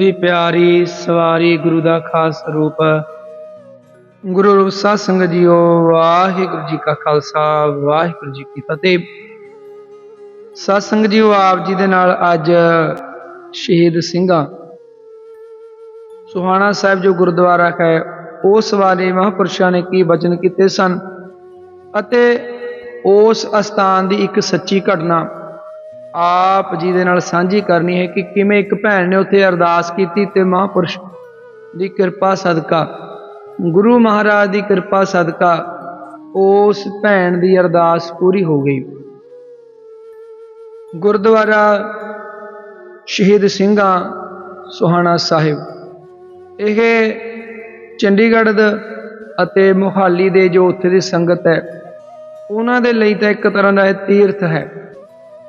ਦੀ ਪਿਆਰੀ ਸਵਾਰੀ ਗੁਰੂ ਦਾ ਖਾਸ ਰੂਪ। ਗੁਰੂ ਰੂਪ ਸਾਧ ਸੰਗਤ ਜੀਓ, ਵਾਹਿਗੁਰੂ ਜੀ ਕਾ ਖਾਲਸਾ, ਵਾਹਿਗੁਰੂ ਜੀ ਕੀ ਫਤਿਹ। ਸਾਧ ਸੰਗਤ ਜੀਓ, ਆਪ ਜੀ ਦੇ ਨਾਲ ਅੱਜ ਸ਼ਹੀਦ ਸਿੰਘਾਂ। ਸੁਹਾਣਾ ਸਾਹਿਬ ਜੋ ਗੁਰਦੁਆਰਾ ਹੈ, ਉਸ ਵਾਲੇ ਮਹਾਂਪੁਰਸ਼ਾਂ ਨੇ ਕੀ ਬਚਨ ਕੀਤੇ ਸਨ ਅਤੇ ਉਸ ਅਸਥਾਨ ਦੀ ਇੱਕ ਸੱਚੀ ਘਟਨਾ ਆਪ ਜੀ ਦੇ ਨਾਲ ਸਾਂਝੀ ਕਰਨੀ ਹੈ ਕਿ ਕਿਵੇਂ ਇੱਕ ਭੈਣ ਨੇ ਉੱਥੇ ਅਰਦਾਸ ਕੀਤੀ ਤੇ ਮਹਾਂਪੁਰਸ਼ ਦੀ ਕਿਰਪਾ ਸਦਕਾ, ਗੁਰੂ ਮਹਾਰਾਜ ਦੀ ਕਿਰਪਾ ਸਦਕਾ, ਉਸ ਭੈਣ ਦੀ ਅਰਦਾਸ ਪੂਰੀ ਹੋ ਗਈ। ਗੁਰਦੁਆਰਾ ਸ਼ਹੀਦ ਸਿੰਘਾਂ ਸੁਹਾਣਾ ਸਾਹਿਬ, ਇਹ ਚੰਡੀਗੜ੍ਹ ਦਾ ਅਤੇ ਮੁਹਾਲੀ ਦੇ ਜੋ ਉੱਥੇ ਦੀ ਸੰਗਤ ਹੈ, ਉਹਨਾਂ ਦੇ ਲਈ ਤਾਂ ਇੱਕ ਤਰ੍ਹਾਂ ਦਾ ਇਹ ਤੀਰਥ ਹੈ।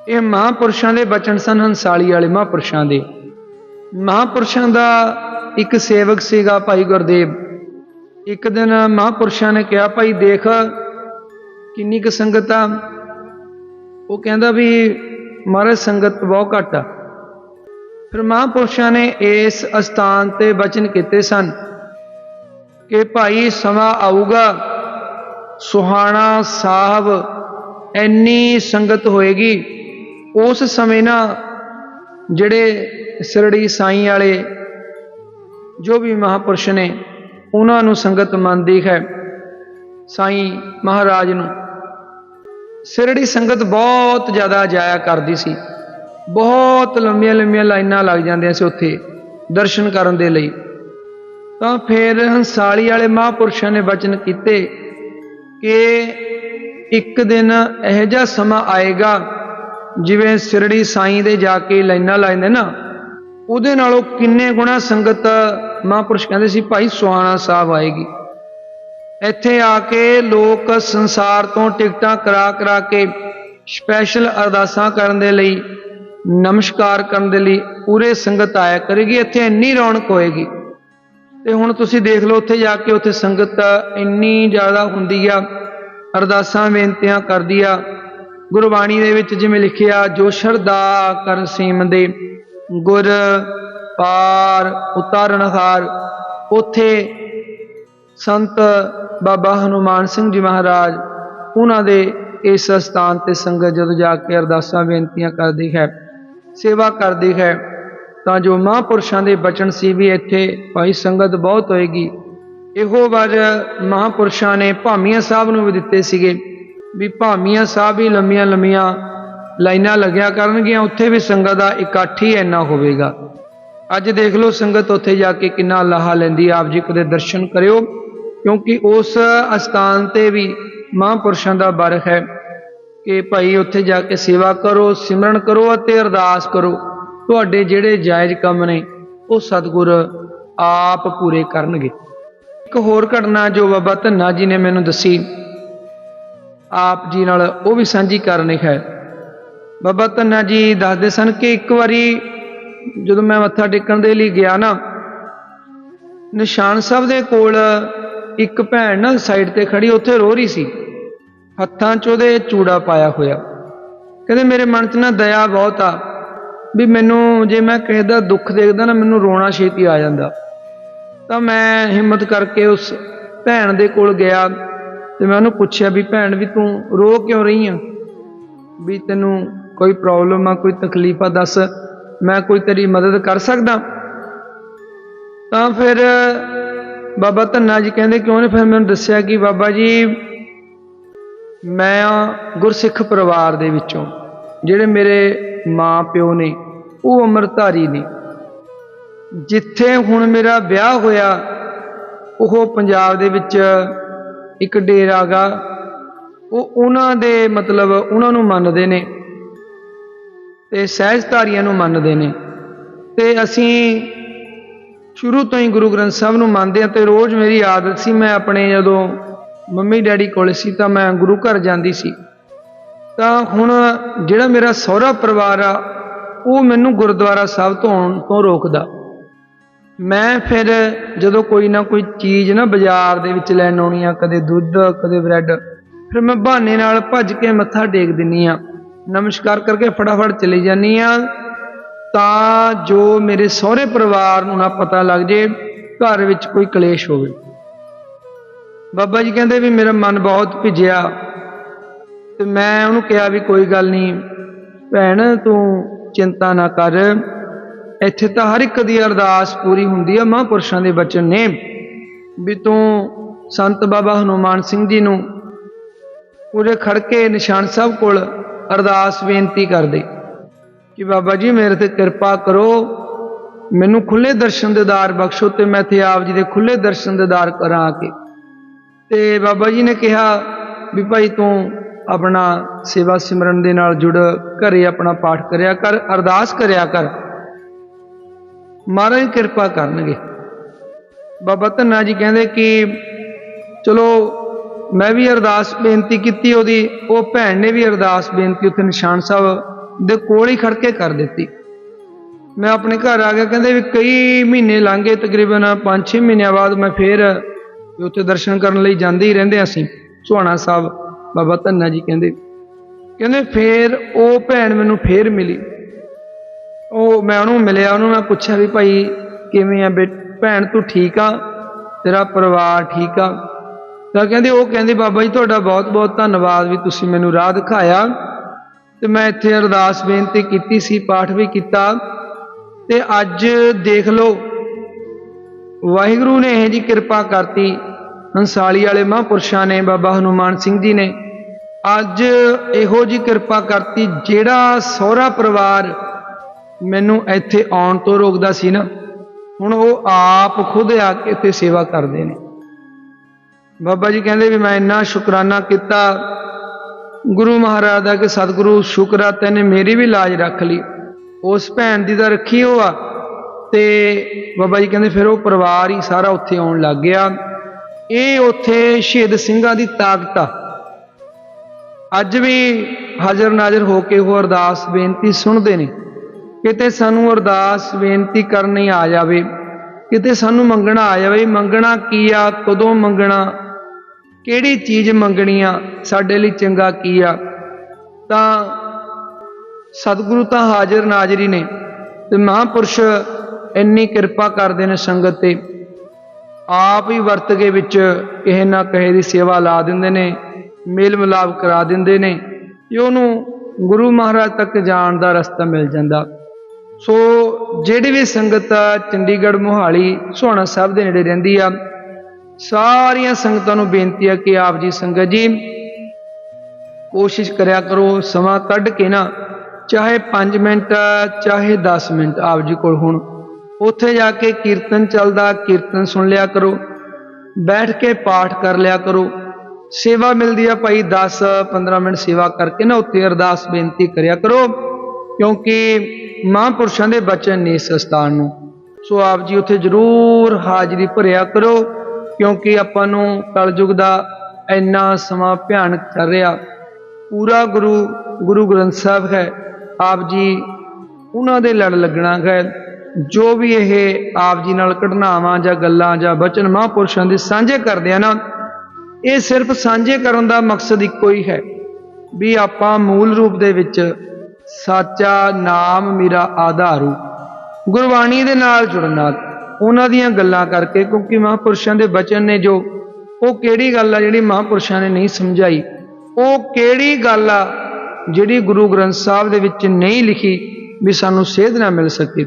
ਇਹ ਮਹਾਂਪੁਰਸ਼ਾਂ ਦੇ ਬਚਨ ਸਨ, ਹੰਸਾਲੀ ਵਾਲੇ ਮਹਾਂਪੁਰਸ਼ਾਂ ਦੇ। ਮਹਾਂਪੁਰਸ਼ਾਂ ਦਾ ਇੱਕ ਸੇਵਕ ਸੀਗਾ ਭਾਈ ਗੁਰਦੇਵ। ਇੱਕ ਦਿਨ ਮਹਾਂਪੁਰਸ਼ਾਂ ਨੇ ਕਿਹਾ, ਭਾਈ ਦੇਖ ਕਿੰਨੀ ਕੁ ਸੰਗਤ ਆ। ਉਹ ਕਹਿੰਦਾ ਵੀ, ਮਹਾਰਾਜ, ਸੰਗਤ ਬਹੁਤ ਘੱਟ ਆ। ਫਿਰ ਮਹਾਂਪੁਰਸ਼ਾਂ ਨੇ ਇਸ ਅਸਥਾਨ ਤੇ ਬਚਨ ਕੀਤੇ ਸਨ ਕਿ ਭਾਈ ਸਮਾਂ ਆਊਗਾ, ਸੁਹਾਣਾ ਸਾਹਿਬ, ਇੰਨੀ ਸੰਗਤ ਹੋਏਗੀ। ਉਸ ਸਮੇਂ ਨਾ ਜਿਹੜੇ ਸਿਰੜੀ ਸਾਈਂ ਵਾਲੇ ਜੋ ਵੀ ਮਹਾਪੁਰਸ਼ ਨੇ, ਉਹਨਾਂ ਨੂੰ ਸੰਗਤ ਮੰਨਦੀ ਹੈ ਸਾਈਂ ਮਹਾਰਾਜ ਨੂੰ। ਸਿਰੜੀ ਸੰਗਤ ਬਹੁਤ ਜ਼ਿਆਦਾ ਜਾਇਆ ਕਰਦੀ ਸੀ। ਬਹੁਤ ਲੰਮੀਆਂ ਲੰਮੀਆਂ ਲਾਈਨਾਂ ਲੱਗ ਜਾਂਦੀਆਂ ਸੀ ਉੱਥੇ ਦਰਸ਼ਨ ਕਰਨ ਦੇ ਲਈ। ਤਾਂ ਫਿਰ ਹੰਸਾਲੀ ਵਾਲੇ ਮਹਾਪੁਰਸ਼ਾਂ ਨੇ ਵਚਨ ਕੀਤੇ ਕਿ ਇੱਕ ਦਿਨ ਇਹੋ ਜਿਹਾ ਸਮਾਂ ਆਏਗਾ ਜਿਵੇਂ ਸਿਰੜੀ ਸਾਈਂ ਦੇ ਜਾ ਕੇ ਲਾਈਨਾਂ ਲਾਉਂਦੇ ਨਾ, ਉਹਦੇ ਨਾਲੋਂ ਕਿੰਨੇ ਗੁਣਾ ਸੰਗਤ ਮਹਾਂਪੁਰਸ਼ ਕਹਿੰਦੇ ਸੀ, ਭਾਈ ਸੁਹਾਣਾ ਸਾਹਿਬ ਆਏਗੀ। ਇੱਥੇ ਆ ਕੇ ਲੋਕ ਸੰਸਾਰ ਤੋਂ ਟਿਕਟਾਂ ਕਰਾ ਕਰਾ ਕੇ ਸਪੈਸ਼ਲ ਅਰਦਾਸਾਂ ਕਰਨ ਦੇ ਲਈ, ਨਮਸਕਾਰ ਕਰਨ ਦੇ ਲਈ ਪੂਰੇ ਸੰਗਤ ਆਇਆ ਕਰੇਗੀ, ਇੱਥੇ ਇੰਨੀ ਰੌਣਕ ਹੋਏਗੀ। ਤੇ ਹੁਣ ਤੁਸੀਂ ਦੇਖ ਲਓ, ਉੱਥੇ ਜਾ ਕੇ ਉੱਥੇ ਸੰਗਤ ਇੰਨੀ ਜ਼ਿਆਦਾ ਹੁੰਦੀ ਆ, ਅਰਦਾਸਾਂ, ਬੇਨਤੀਆਂ ਕਰਦੀ ਆ। ਗੁਰਬਾਣੀ ਦੇ ਵਿੱਚ ਜਿਵੇਂ ਲਿਖਿਆ, ਜੋ ਸ਼ਰਧਾ ਕਰ ਸੀਮ ਦੇ ਗੁਰ ਪਾਰ ਉਤਾਰਨਹਾਰ ਉੱਥੇ ਸੰਤ ਬਾਬਾ ਹਨੂਮਾਨ ਸਿੰਘ ਜੀ ਮਹਾਰਾਜ, ਉਹਨਾਂ ਦੇ ਇਸ ਸਥਾਨ ਤੇ ਸੰਗਤ ਜਦੋਂ ਜਾ ਕੇ ਅਰਦਾਸਾਂ ਬੇਨਤੀਆਂ ਕਰਦੀ ਹੈ, ਸੇਵਾ ਕਰਦੀ ਹੈ, ਤਾਂ ਜੋ ਮਹਾਂਪੁਰਸ਼ਾਂ ਦੇ ਬਚਨ ਸੀ ਵੀ ਇੱਥੇ ਭਾਈ ਸੰਗਤ ਬਹੁਤ ਹੋਏਗੀ। ਇਹੋ ਵਰ ਮਹਾਂਪੁਰਸ਼ਾਂ ਨੇ ਭਾਮੀਆਂ ਸਾਹਿਬ ਨੂੰ ਵੀ ਦਿੱਤੇ ਸੀਗੇ। ਵੀ ਭਾਮੀਆਂ ਸਾਹਿਬ ਵੀ ਲੰਮੀਆਂ ਲੰਮੀਆਂ ਲਾਈਨਾਂ ਲੱਗਿਆ ਕਰਨਗੀਆਂ, ਉੱਥੇ ਵੀ ਸੰਗਤ ਦਾ ਇਕੱਠ ਹੀ ਇੰਨਾ ਹੋਵੇਗਾ। ਅੱਜ ਦੇਖ ਲਓ ਸੰਗਤ ਉੱਥੇ ਜਾ ਕੇ ਕਿੰਨਾ ਲਾਹਾ ਲੈਂਦੀ ਆਪ ਜੀ ਕਦੇ ਦਰਸ਼ਨ ਕਰਿਓ, ਕਿਉਂਕਿ ਉਸ ਅਸਥਾਨ ਤੇ ਵੀ ਮਹਾਂਪੁਰਸ਼ਾਂ ਦਾ ਬਰਖ ਹੈ ਕਿ ਭਾਈ ਉੱਥੇ ਜਾ ਕੇ ਸੇਵਾ ਕਰੋ, ਸਿਮਰਨ ਕਰੋ ਅਤੇ ਅਰਦਾਸ ਕਰੋ। ਤੁਹਾਡੇ ਜਿਹੜੇ ਜਾਇਜ਼ ਕੰਮ ਨੇ, ਉਹ ਸਤਿਗੁਰ ਆਪ ਪੂਰੇ ਕਰਨਗੇ। ਇੱਕ ਹੋਰ ਘਟਨਾ ਜੋ ਬਾਬਾ ਧੰਨਾ ਜੀ ਨੇ ਮੈਨੂੰ ਦੱਸੀ ਆਪ ਜੀ ਨਾਲ ਉਹ ਵੀ ਸਾਂਝੀ ਕਰਨੀ ਹੈ। ਬਾਬਾ ਧੰਨਾ ਜੀ ਦੱਸਦੇ ਸਨ ਕਿ ਇੱਕ ਵਾਰੀ ਜਦੋਂ ਮੈਂ ਮੱਥਾ ਟੇਕਣ ਦੇ ਲਈ ਗਿਆ ਨਾ, ਨਿਸ਼ਾਨ ਸਾਹਿਬ ਦੇ ਕੋਲ ਇੱਕ ਭੈਣ ਨਾ ਸਾਈਡ ਤੇ ਖੜੀ ਉੱਥੇ ਰੋ ਰਹੀ ਸੀ। ਹੱਥਾਂ 'ਚ ਉਹਦੇ ਚੂੜਾ ਪਾਇਆ ਹੋਇਆ। ਕਹਿੰਦੇ, ਮੇਰੇ ਮਨ 'ਚ ਨਾ ਦਇਆ ਬਹੁਤ ਆ ਵੀ ਮੈਨੂੰ ਜੇ ਮੈਂ ਕਿਸੇ ਦਾ ਦੁੱਖ ਦੇਖਦਾ ਨਾ, ਮੈਨੂੰ ਰੋਣਾ ਛੇਤੀ ਆ ਜਾਂਦਾ। ਤਾਂ ਮੈਂ ਹਿੰਮਤ ਕਰਕੇ ਉਸ ਭੈਣ ਦੇ ਕੋਲ ਗਿਆ। ਤੇ ਮੈਂ ਉਹਨੂੰ ਪੁੱਛਿਆ ਵੀ ਭੈਣ ਵੀ ਤੂੰ ਰੋ ਕਿਉਂ ਰਹੀ ਆ? ਵੀ ਤੈਨੂੰ ਕੋਈ ਪ੍ਰੋਬਲਮ ਆ, ਕੋਈ ਤਕਲੀਫ ਆ, ਦੱਸ, ਮੈਂ ਕੋਈ ਤੇਰੀ ਮਦਦ ਕਰ ਸਕਦਾ? ਤਾਂ ਫਿਰ ਬਾਬਾ ਧੰਨਾ ਜੀ ਕਹਿੰਦੇ ਕਿਉਂ ਨੇ? ਫਿਰ ਮੈਨੂੰ ਦੱਸਿਆ ਕਿ ਬਾਬਾ ਜੀ, ਮੈਂ ਗੁਰਸਿੱਖ ਪਰਿਵਾਰ ਦੇ ਵਿੱਚੋਂ, ਜਿਹੜੇ ਮੇਰੇ ਮਾਂ ਪਿਓ ਨੇ, ਉਹ ਅੰਮ੍ਰਿਤਧਾਰੀ ਨੇ। ਜਿੱਥੇ ਹੁਣ ਮੇਰਾ ਵਿਆਹ ਹੋਇਆ, ਉਹ ਪੰਜਾਬ ਦੇ ਵਿੱਚ ਇੱਕ ਡੇਰਾ ਗਾ ਉਹ ਉਹਨਾਂ ਦੇ ਮਤਲਬ ਉਹਨਾਂ ਨੂੰ ਮੰਨਦੇ ਨੇ ਤੇ ਸਹਿਜਧਾਰੀਆਂ ਨੂੰ ਮੰਨਦੇ ਨੇ। ਤੇ ਅਸੀਂ ਸ਼ੁਰੂ ਤੋਂ ਹੀ ਗੁਰੂ ਗ੍ਰੰਥ ਸਾਹਿਬ ਨੂੰ ਮੰਨਦੇ ਆ ਤੇ ਰੋਜ਼ ਮੇਰੀ ਆਦਤ ਸੀ, ਮੈਂ ਆਪਣੇ ਜਦੋਂ ਮੰਮੀ ਡੈਡੀ ਕੋਲ ਸੀ ਤਾਂ ਮੈਂ ਗੁਰੂ ਘਰ ਜਾਂਦੀ ਸੀ। ਤਾਂ ਹੁਣ ਜਿਹੜਾ ਮੇਰਾ ਸਹੁਰਾ ਪਰਿਵਾਰ ਆ, ਉਹ ਮੈਨੂੰ ਗੁਰਦੁਆਰਾ ਸਾਹਿਬ ਤੋਂ ਆਉਣ ਤੋਂ ਰੋਕਦਾ। ਮੈਂ ਫਿਰ ਜਦੋਂ ਕੋਈ ਨਾ ਕੋਈ ਚੀਜ਼ ਨਾ ਬਾਜ਼ਾਰ ਦੇ ਵਿੱਚ ਲੈਣ ਆਉਣੀ ਆ, ਕਦੇ ਦੁੱਧ, ਕਦੇ ਬ੍ਰੈਡ, ਫਿਰ ਮੈਂ ਬਹਾਨੇ ਨਾਲ ਭੱਜ ਕੇ ਮੱਥਾ ਟੇਕ ਦਿੰਨੀ ਆ। ਨਮਸਕਾਰ ਕਰਕੇ ਫਟਾਫਟ ਚਲੀ ਜਾਨੀ ਆ। ਤਾਂ ਜੋ ਮੇਰੇ ਸਹੁਰੇ ਪਰਿਵਾਰ ਨੂੰ ਨਾ ਪਤਾ ਲੱਗ ਜੇ, ਘਰ ਵਿੱਚ ਕੋਈ ਕਲੇਸ਼ ਹੋਵੇ। ਬਾਬਾ ਜੀ ਕਹਿੰਦੇ ਵੀ ਮੇਰਾ ਮਨ ਬਹੁਤ ਭਿੱਜਿਆ। ਤੇ ਮੈਂ ਉਹਨੂੰ ਕਿਹਾ ਵੀ ਕੋਈ ਗੱਲ ਨਹੀਂ, ਭੈਣ ਤੂੰ ਚਿੰਤਾ ਨਾ ਕਰ। ਇੱਥੇ ਤਾਂ ਹਰ ਇੱਕ ਦੀ ਅਰਦਾਸ ਪੂਰੀ ਹੁੰਦੀ ਹੈ ਮਹਾਂਪੁਰਸ਼ਾਂ ਦੇ ਬਚਨ ਨੇ। ਵੀ ਤੂੰ ਸੰਤ ਬਾਬਾ ਹਨੂਮਾਨ ਸਿੰਘ ਜੀ ਨੂੰ ਪੂਰੇ ਖੜ ਕੇ ਨਿਸ਼ਾਨ ਸਾਹਿਬ ਕੋਲ ਅਰਦਾਸ ਬੇਨਤੀ ਕਰਦੇ ਕਿ ਬਾਬਾ ਜੀ ਮੇਰੇ ਤੇ ਕਿਰਪਾ ਕਰੋ, ਮੈਨੂੰ ਖੁੱਲੇ ਦਰਸ਼ਨ ਦੇ ਦਾਰ ਬਖਸ਼ੋ ਤੇ ਮੈਂ ਇੱਥੇ ਆਪ ਜੀ ਦੇ ਖੁੱਲੇ ਦਰਸ਼ਨ ਦੇ ਦਾਰ ਕਰਾਂ ਆ ਕੇ। ਤੇ ਬਾਬਾ ਜੀ ਨੇ ਕਿਹਾ ਵੀ ਭਾਈ ਤੂੰ ਆਪਣਾ ਸੇਵਾ ਸਿਮਰਨ ਦੇ ਨਾਲ ਜੁੜ, ਘਰੇ ਆਪਣਾ ਪਾਠ ਕਰਿਆ ਕਰ, ਅਰਦਾਸ ਕਰਿਆ ਕਰ। ਮਹਾਰਾਜ ਕਿਰਪਾ ਕਰਨਗੇ। ਬਾਬਾ ਧੰਨਾ ਜੀ ਕਹਿੰਦੇ ਕਿ, ਚਲੋ, ਮੈਂ ਵੀ ਅਰਦਾਸ ਬੇਨਤੀ ਕੀਤੀ ਉਹਦੀ, ਉਹ ਭੈਣ ਨੇ ਵੀ ਅਰਦਾਸ ਬੇਨਤੀ ਉੱਥੇ ਨਿਸ਼ਾਨ ਸਾਹਿਬ ਦੇ ਕੋਲ ਹੀ ਖੜ ਕੇ ਕਰ ਦਿੱਤੀ। ਮੈਂ ਆਪਣੇ ਘਰ ਆ ਗਿਆ, ਕਹਿੰਦੇ ਵੀ ਕਈ ਮਹੀਨੇ ਲੰਘੇ, ਤਕਰੀਬਨ 5-6 ਮਹੀਨਿਆਂ ਬਾਅਦ ਮੈਂ ਫੇਰ ਉੱਥੇ ਦਰਸ਼ਨ ਕਰਨ ਲਈ ਜਾਂਦੇ ਹੀ ਰਹਿੰਦੇ ਅਸੀਂ, ਸੁਹਾਣਾ ਸਾਹਿਬ, ਬਾਬਾ ਧੰਨਾ ਜੀ ਕਹਿੰਦੇ। ਕਹਿੰਦੇ ਫੇਰ ਉਹ ਭੈਣ ਮੈਨੂੰ ਫੇਰ ਮਿਲੀ। ਉਹ ਮੈਂ ਉਹਨੂੰ ਮਿਲਿਆ, ਉਹਨੂੰ ਮੈਂ ਪੁੱਛਿਆ ਵੀ ਭਾਈ ਕਿਵੇਂ ਆ ਬੇ, ਭੈਣ ਤੂੰ ਠੀਕ ਆ? ਤੇਰਾ ਪਰਿਵਾਰ ਠੀਕ ਆ? ਤਾਂ ਕਹਿੰਦੇ, ਉਹ ਕਹਿੰਦੇ, ਬਾਬਾ ਜੀ, ਤੁਹਾਡਾ ਬਹੁਤ ਬਹੁਤ ਧੰਨਵਾਦ ਵੀ ਤੁਸੀਂ ਮੈਨੂੰ ਰਾਹ ਦਿਖਾਇਆ। ਤੇ ਮੈਂ ਇੱਥੇ ਅਰਦਾਸ ਬੇਨਤੀ ਕੀਤੀ ਸੀ, ਪਾਠ ਵੀ ਕੀਤਾ। ਤੇ ਅੱਜ ਦੇਖ ਲਓ, ਵਾਹਿਗੁਰੂ ਨੇ ਇਹ ਜੀ ਕਿਰਪਾ ਕਰਤੀ। ਹੰਸਾਲੀ ਵਾਲੇ ਮਹਾਂਪੁਰਸ਼ਾਂ ਨੇ, ਬਾਬਾ ਹਨੂਮਾਨ ਸਿੰਘ ਜੀ ਨੇ। ਅੱਜ ਇਹੋ ਜੀ ਕਿਰਪਾ ਕਰਤੀ, ਜਿਹੜਾ ਸਹੁਰਾ ਪਰਿਵਾਰ ਮੈਨੂੰ ਇੱਥੇ ਆਉਣ ਤੋਂ ਰੋਕਦਾ ਸੀ ਨਾ। ਹੁਣ ਉਹ ਆਪ ਖੁਦ ਆ ਕੇ ਇੱਥੇ ਸੇਵਾ ਕਰਦੇ ਨੇ। ਬਾਬਾ ਜੀ ਕਹਿੰਦੇ ਵੀ ਮੈਂ ਇੰਨਾ ਸ਼ੁਕਰਾਨਾ ਕੀਤਾ। ਗੁਰੂ ਮਹਾਰਾਜ ਦਾ ਕਿ ਸਤਿਗੁਰੂ ਸ਼ੁਕਰ ਆ, ਤੈਨੇ ਮੇਰੀ ਵੀ ਲਾਜ ਰੱਖ ਲਈ। ਉਸ ਭੈਣ ਦੀ ਤਾਂ ਰੱਖੀ ਉਹ ਆ। ਤੇ ਬਾਬਾ ਜੀ ਕਹਿੰਦੇ ਫਿਰ ਉਹ ਪਰਿਵਾਰ ਹੀ ਸਾਰਾ ਉੱਥੇ ਆਉਣ ਲੱਗ ਗਿਆ। ਇਹ ਉੱਥੇ ਸ਼ਹੀਦ ਸਿੰਘਾਂ ਦੀ ਤਾਕਤ ਆ। ਅੱਜ ਵੀ ਹਾਜ਼ਰ ਨਾਜ਼ਰ ਹੋ ਕੇ ਉਹ ਅਰਦਾਸ ਬੇਨਤੀ ਸੁਣਦੇ ਨੇ। ਕਿਤੇ ਸਾਨੂੰ ਅਰਦਾਸ, ਬੇਨਤੀ ਕਰਨੀ ਆ ਜਾਵੇ। ਕਿਤੇ ਸਾਨੂੰ ਮੰਗਣਾ ਆ ਜਾਵੇ, ਮੰਗਣਾ ਕੀ ਆ, ਕਦੋਂ ਮੰਗਣਾ, ਕਿਹੜੀ ਚੀਜ਼ ਮੰਗਣੀ ਆ, ਸਾਡੇ ਲਈ ਚੰਗਾ ਕੀ ਆ। ਤਾਂ ਸਤਿਗੁਰੂ ਤਾਂ ਹਾਜ਼ਰ ਨਾਜ਼ਰੀ ਨੇ ਤੇ ਮਹਾਂਪੁਰਸ਼ ਇੰਨੀ ਕਿਰਪਾ ਕਰਦੇ ਨੇ ਸੰਗਤ ਤੇ। ਆਪ ਹੀ ਵਰਤ ਕੇ ਵਿੱਚ ਕਿਸੇ ਨਾ ਕਿਸੇ ਦੀ ਸੇਵਾ ਲਾ ਦਿੰਦੇ ਨੇ, ਮੇਲ ਮਿਲਾਪ ਕਰਾ ਦਿੰਦੇ ਨੇ। ਕਿ ਉਹਨੂੰ ਗੁਰੂ ਮਹਾਰਾਜ ਤੱਕ ਜਾਣ ਦਾ ਰਸਤਾ ਮਿਲ ਜਾਂਦਾ। ਸੋ ਜਿਹੜੀ ਵੀ ਸੰਗਤ ਚੰਡੀਗੜ੍ਹ, ਮੋਹਾਲੀ, ਸੋਹਣਾ ਸਾਹਿਬ ਦੇ ਨੇੜੇ ਰਹਿੰਦੀ ਆ, ਸਾਰੀਆਂ ਸੰਗਤਾਂ ਨੂੰ ਬੇਨਤੀ ਆ ਕਿ ਆਪ ਜੀ ਸੰਗਤ ਜੀ ਕੋਸ਼ਿਸ਼ ਕਰਿਆ ਕਰੋ, ਸਮਾਂ ਕੱਢ ਕੇ ਨਾ, ਚਾਹੇ 5 ਮਿੰਟ ਚਾਹੇ 10 ਮਿੰਟ ਆਪ ਜੀ ਕੋਲ ਹੁਣ। ਉੱਥੇ ਜਾ ਕੇ ਕੀਰਤਨ ਚੱਲਦਾ, ਕੀਰਤਨ ਸੁਣ ਲਿਆ ਕਰੋ, ਬੈਠ ਕੇ ਪਾਠ ਕਰ ਲਿਆ ਕਰੋ। ਸੇਵਾ ਮਿਲਦੀ ਆ ਭਾਈ 10 15 ਮਿੰਟ ਸੇਵਾ ਕਰਕੇ ਨਾ ਉੱਥੇ ਅਰਦਾਸ ਬੇਨਤੀ ਕਰਿਆ ਕਰੋ। ਕਿਉਂਕਿ ਮਹਾਂਪੁਰਸ਼ਾਂ ਦੇ ਬਚਨ ਨੇ ਇਸ ਸਥਾਨ ਨੂੰ। ਸੋ ਆਪ ਜੀ ਉੱਥੇ ਜ਼ਰੂਰ ਹਾਜ਼ਰੀ ਭਰਿਆ ਕਰੋ, ਕਿਉਂਕਿ ਆਪਾਂ ਨੂੰ ਕਲਯੁਗ ਦਾ ਇੰਨਾ ਸਮਾਂ ਭਿਆਨਕ ਚੱਲ ਰਿਹਾ। ਪੂਰਾ ਗੁਰੂ ਗੁਰੂ ਗ੍ਰੰਥ ਸਾਹਿਬ ਹੈ। ਆਪ ਜੀ ਉਹਨਾਂ ਦੇ ਲੜ ਲੱਗਣਾ ਹੈ। ਜੋ ਵੀ ਇਹ ਆਪ ਜੀ ਨਾਲ ਘਟਨਾਵਾਂ ਜਾਂ ਗੱਲਾਂ ਜਾਂ ਬਚਨ ਮਹਾਂਪੁਰਸ਼ਾਂ ਦੇ ਸਾਂਝੇ ਕਰਦੇ ਆ ਨਾ, ਇਹ ਸਿਰਫ ਸਾਂਝੇ ਕਰਨ ਦਾ ਮਕਸਦ ਇੱਕੋ ਹੀ ਹੈ ਵੀ ਆਪਾਂ ਮੂਲ ਰੂਪ ਦੇ ਵਿੱਚ ਸਾਚਾ ਨਾਮ ਮੇਰਾ ਆਧਾਰੂ। ਗੁਰਬਾਣੀ ਦੇ ਨਾਲ ਜੁੜਨ ਨਾਲ ਉਹਨਾਂ ਦੀਆਂ ਗੱਲਾਂ ਕਰਕੇ, ਕਿਉਂਕਿ ਮਹਾਂਪੁਰਸ਼ਾਂ ਦੇ ਬਚਨ ਨੇ ਜੋ, ਉਹ ਕਿਹੜੀ ਗੱਲ ਆ ਜਿਹੜੀ ਮਹਾਂਪੁਰਸ਼ਾਂ ਨੇ ਨਹੀਂ ਸਮਝਾਈ? ਉਹ ਕਿਹੜੀ ਗੱਲ ਆ ਜਿਹੜੀ ਗੁਰੂ ਗ੍ਰੰਥ ਸਾਹਿਬ ਦੇ ਵਿੱਚ ਨਹੀਂ ਲਿਖੀ ਵੀ ਸਾਨੂੰ ਸੇਧ ਨਾ ਮਿਲ ਸਕੇ?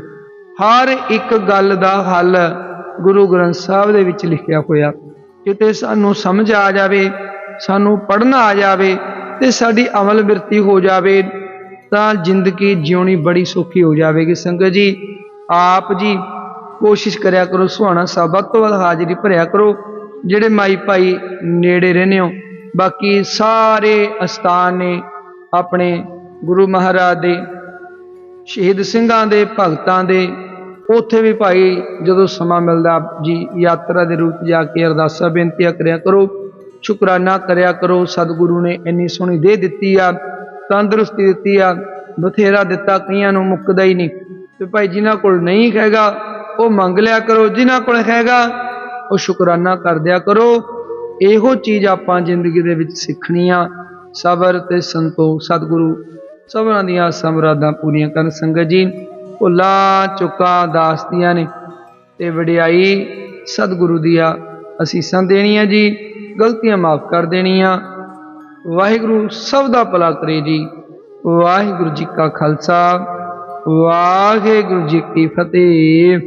ਹਰ ਇੱਕ ਗੱਲ ਦਾ ਹੱਲ ਗੁਰੂ ਗ੍ਰੰਥ ਸਾਹਿਬ ਦੇ ਵਿੱਚ ਲਿਖਿਆ ਹੋਇਆ। ਕਿਤੇ ਸਾਨੂੰ ਸਮਝ ਆ ਜਾਵੇ, ਸਾਨੂੰ ਪੜ੍ਹਨਾ ਆ ਜਾਵੇ ਤੇ ਸਾਡੀ ਅਮਲ ਬਿਰਤੀ ਹੋ ਜਾਵੇ ਤਾਂ ਜ਼ਿੰਦਗੀ ਜਿਉਣੀ ਬੜੀ ਸੌਖੀ ਹੋ ਜਾਵੇਗੀ ਸੰਗਤ ਜੀ। ਆਪ ਜੀ ਕੋਸ਼ਿਸ਼ ਕਰਿਆ ਕਰੋ, ਸੁਹਾਣਾ ਸਾਹਿਬ, ਵੱਧ ਤੋਂ ਵੱਧ ਹਾਜ਼ਰੀ ਭਰਿਆ ਕਰੋ, ਜਿਹੜੇ ਮਾਈ ਭਾਈ ਨੇੜੇ ਰਹਿੰਦੇ ਹੋ। ਬਾਕੀ ਸਾਰੇ ਅਸਥਾਨ ਨੇ ਆਪਣੇ ਗੁਰੂ ਮਹਾਰਾਜ ਦੇ, ਸ਼ਹੀਦ ਸਿੰਘਾਂ ਦੇ, ਭਗਤਾਂ ਦੇ। ਉੱਥੇ ਵੀ ਭਾਈ ਜਦੋਂ ਸਮਾਂ ਮਿਲਦਾ, ਆਪ ਜੀ ਯਾਤਰਾ ਦੇ ਰੂਪ 'ਚ ਜਾ ਕੇ ਅਰਦਾਸਾਂ ਬੇਨਤੀਆਂ ਕਰਿਆ ਕਰੋ, ਸ਼ੁਕਰਾਨਾ ਕਰਿਆ ਕਰੋ, ਸਤਿਗੁਰੂ ਨੇ ਇੰਨੀ ਸੋਹਣੀ ਦੇ ਦਿੱਤੀ ਆ। ਤੰਦਰੁਸਤੀ ਦਿੱਤੀ ਆ, ਬਥੇਰਾ ਦਿੱਤਾ, ਕਈਆਂ ਨੂੰ ਮੁੱਕਦਾ ਹੀ ਨਹੀਂ। ਤੇ ਭਾਈ ਜਿਨ੍ਹਾਂ ਕੋਲ ਨਹੀਂ ਹੈਗਾ, ਉਹ ਮੰਗ ਲਿਆ ਕਰੋ, ਜਿਨ੍ਹਾਂ ਕੋਲ ਹੈਗਾ, ਉਹ ਸ਼ੁਕਰਾਨਾ ਕਰਦਿਆ ਕਰੋ। ਇਹੋ ਚੀਜ਼ ਆਪਾਂ ਜ਼ਿੰਦਗੀ ਦੇ ਵਿੱਚ ਸਿੱਖਣੀ ਆ। ਸਬਰ ਤੇ ਸੰਤੋਖ, ਸਤਿਗੁਰੂ ਸਭਨਾਂ ਦੀਆਂ ਸਮਰਾਦਾਂ ਪੂਰੀਆਂ ਕਰਨ ਸੰਗਤ ਜੀ। ਭੁੱਲਾਂ ਚੁੱਕਾਂ ਦਾਸਤੀਆਂ ਨੇ ਤੇ ਵਡਿਆਈ ਸਤਿਗੁਰੂ ਦੀ ਆ ਅਸੀਸਾਂ ਦੇਣੀਆਂ ਜੀ। ਗਲਤੀਆਂ ਮਾਫ ਕਰ ਦੇਣੀਆਂ। ਵਾਹਿਗੁਰੂ ਸਭ ਦਾ ਭਲਾ ਕਰੇ ਜੀ। ਵਾਹਿਗੁਰੂ ਜੀ ਕਾ ਖਾਲਸਾ। ਵਾਹਿਗੁਰੂ ਜੀ ਕੀ ਫਤਿਹ।